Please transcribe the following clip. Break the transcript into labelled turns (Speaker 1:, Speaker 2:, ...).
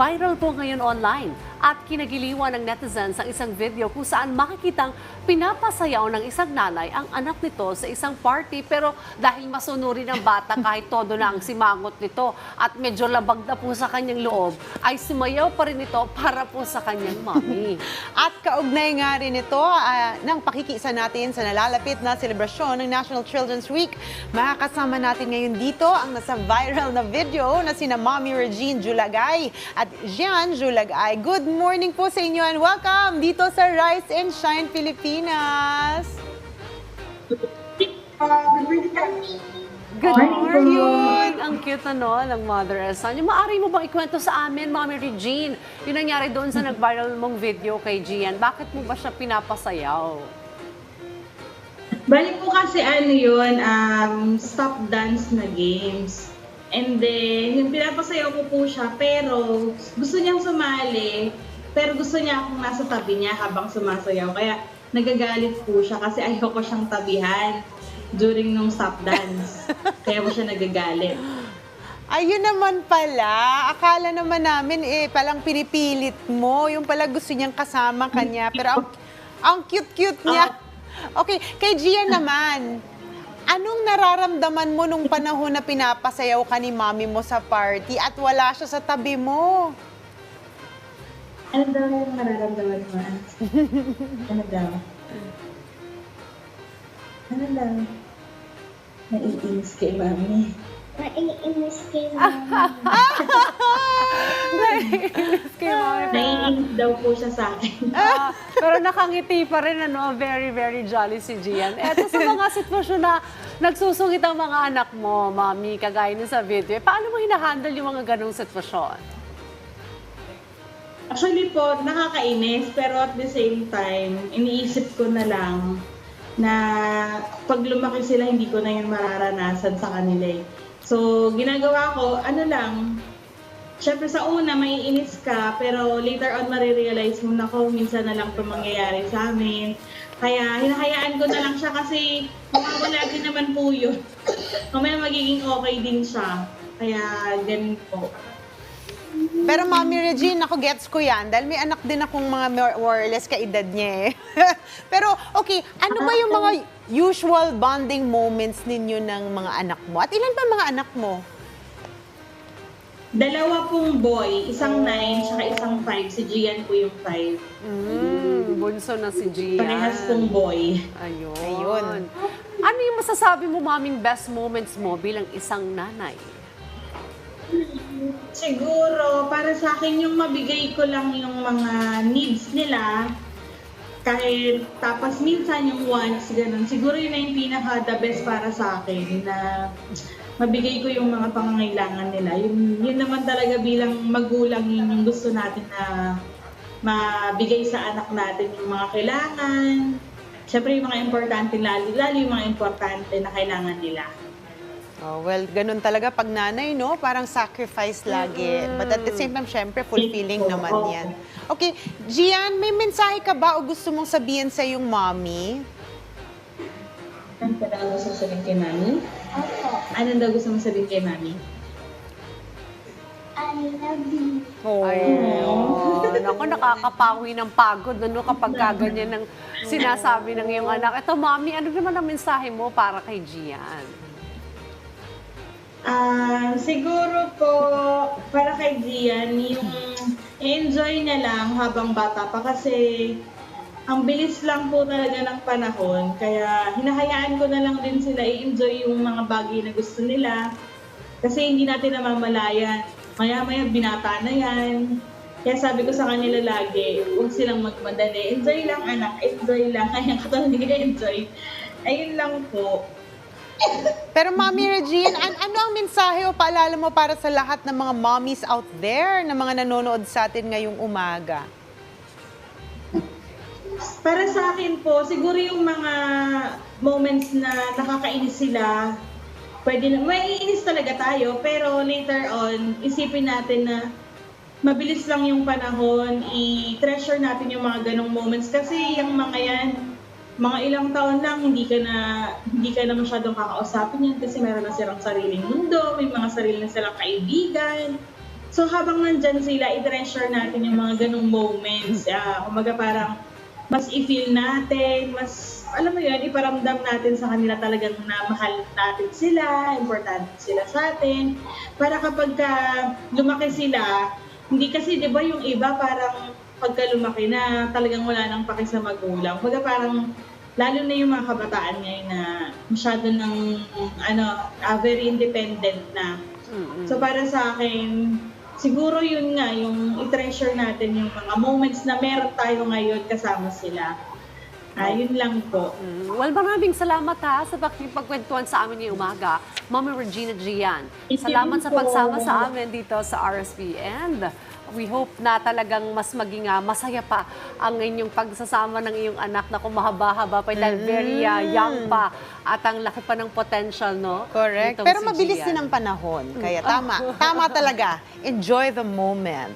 Speaker 1: Viral po ngayon online at kinagiliwan ng netizens ang isang video kung saan makikitang pinapasayaw ng isang nanay ang anak nito sa isang party pero dahil masunurin ang bata kahit todo na ang simangot nito at medyo labag na po sa kanyang loob ay sumayaw pa rin ito para po sa kanyang mommy.
Speaker 2: At kaugnay nga rin ito ah, ng pakikisa natin sa nalalapit na selebrasyon ng National Children's Week. Makakasama natin ngayon dito ang nasa viral na video na sina Mommy Regine Julagay at Jean Julagay. Good morning po sa inyo and welcome dito sa Rise and Shine Pilipinas.
Speaker 1: Good
Speaker 3: Morning!
Speaker 1: Ang cute ano, ng mother and son. Yung maaari mo bang ikwento sa amin, Mommy Regine, yung nangyari doon sa nag-viral mong video kay Gian, bakit mo ba siya pinapasayaw?
Speaker 3: Bali po kasi ano yun, um, stop dance na games. And then, yung pinapasayaw ko po siya, pero gusto niyang sumali, pero gusto niya akong nasa tabi niya habang sumasayaw. Kaya nagagalit po siya kasi ayoko siyang tabihan during nung stop dance. Kaya po siya nagagalit.
Speaker 2: Ayun naman pala. Akala naman namin eh palang pinipilit mo. Yung pala gusto niyang kasama kanya. Pero ang, ang cute-cute niya. Okay, kay Gia naman. Anong nararamdaman mo nung panahon na pinapasayaw ka ni mami mo sa party at wala siya sa tabi mo?
Speaker 3: Ano daw yung nararamdaman mo? Ano daw? Ano daw? Naiinis kay mami.
Speaker 4: Naiinis kay mama.
Speaker 1: Kay Mommy
Speaker 3: Naiinis daw po siya sa akin.
Speaker 1: Ah, pero nakangiti pa rin, ano, very, very jolly si Gian. Eto sa mga sitwasyon na nagsusungit ang mga anak mo, Mami, kagaya nun sa video, eh, paano mo hinahandle yung mga ganong sitwasyon?
Speaker 3: Actually po, nakakainis, pero at the same time, iniisip ko na lang na pag lumaki sila, hindi ko na yun mararanasan sa kanila eh. So, ginagawa ko, ano lang, syempre sa una, maiinis ka, pero later on, marirealize mo na ko, minsan na lang ito mangyayari sa amin. Kaya, hinahayaan ko na lang siya kasi mawawala din naman po yun. Mamaya magiging okay din siya. Kaya, ganun po.
Speaker 2: Pero Mami Regine, ako gets ko yan dahil may anak din akong mga more, or less kaedad niya eh. Pero okay, ano ba yung mga usual bonding moments ninyo ng mga anak mo? At ilan pa mga anak mo?
Speaker 3: Dalawa pong boy, isang 9 tsaka isang 5. Si Gian po yung 5.
Speaker 1: Mm, bunso na si Gian.
Speaker 3: Parehas pong boy.
Speaker 1: Ayun.
Speaker 2: Ayun.
Speaker 1: Ano yung masasabi mo, maming best moments mo bilang isang nanay?
Speaker 3: Siguro, para sa akin yung mabigay ko lang yung mga needs nila. Kahit tapos minsan yung wants, ganun. Siguro yun na yung pinaka the best para sa akin na mabigay ko yung mga pangangailangan nila. Yun, yun naman talaga bilang magulang yun yung gusto natin na mabigay sa anak natin yung mga kailangan. Siyempre yung mga importante, lalo, lalo yung mga importante na kailangan nila.
Speaker 2: Oh, well, ganun talaga pag nanay, no? Parang sacrifice lagi. But at the same time, syempre, fulfilling naman yan. Okay, Gian, may mensahe ka ba o gusto mong sabihin sa yung mommy?
Speaker 3: Ano pa daw gusto sabihin kay mami?
Speaker 4: Opo,
Speaker 3: Ano daw gusto mo sabihin kay mami?
Speaker 4: I love you.
Speaker 2: Oh.
Speaker 1: Ayun. Ako, nakakapawi ng pagod ano, kapag kaganyan ng sinasabi ng iyong anak. Ito, Mami, ano naman ang mensahe mo para kay Gian?
Speaker 3: Ah, siguro po para kay Gian, yung enjoy na lang habang bata pa kasi ang bilis lang po talaga ng panahon. Kaya hinahayaan ko na lang din sila i-enjoy yung mga bagay na gusto nila. Kasi hindi natin namamalayan. Maya-maya binata na yan. Kaya sabi ko sa kanila lagi, huwag silang magmadali. Enjoy lang anak, enjoy lang. Kaya ka talaga enjoy. Ayun lang po.
Speaker 2: Pero Mami Regine, an- ano ang mensahe o paalala mo para sa lahat ng mga mommies out there na mga nanonood sa atin ngayong umaga?
Speaker 3: Para sa akin po, siguro yung mga moments na nakakainis sila, pwede na, may inis talaga tayo, pero later on, isipin natin na mabilis lang yung panahon, i-treasure natin yung mga ganong moments kasi yung mga yan, mga ilang taon lang hindi ka na hindi ka na masyadong kakausapin yan kasi meron na silang sariling mundo, may mga sarili na silang kaibigan. So habang nandyan sila, i-treasure natin yung mga ganong moments. Uh, kumaga parang mas i-feel natin, mas, alam mo yun, iparamdam natin sa kanila talagang na mahal natin sila, importante sila sa atin. Para kapag ka lumaki sila, hindi kasi, di ba, yung iba parang pagka lumaki na talagang wala nang paki sa magulang. Kumbaga parang, lalo na yung mga kabataan ngayon na masyado ng, ano, ah, very independent na. So para sa akin, siguro yun nga, yung i-treasure natin yung mga moments na meron tayo ngayon kasama sila. Ah, yun lang po.
Speaker 1: Mm, Well, maraming salamat ha sa pakipagkwentuhan sa amin ngayong umaga. Mami Regina Gian. Salamat sa pagsama sa amin dito sa RSP. And we hope na talagang mas maging ah, masaya pa ang inyong pagsasama ng iyong anak na kung mahaba-haba pa dahil very ah, young pa at ang laki pa ng potential, no?
Speaker 2: Correct.
Speaker 1: Nitong
Speaker 2: Pero
Speaker 1: si
Speaker 2: mabilis
Speaker 1: Gian.
Speaker 2: din ang panahon. Kaya tama. Tama talaga. Enjoy the moment.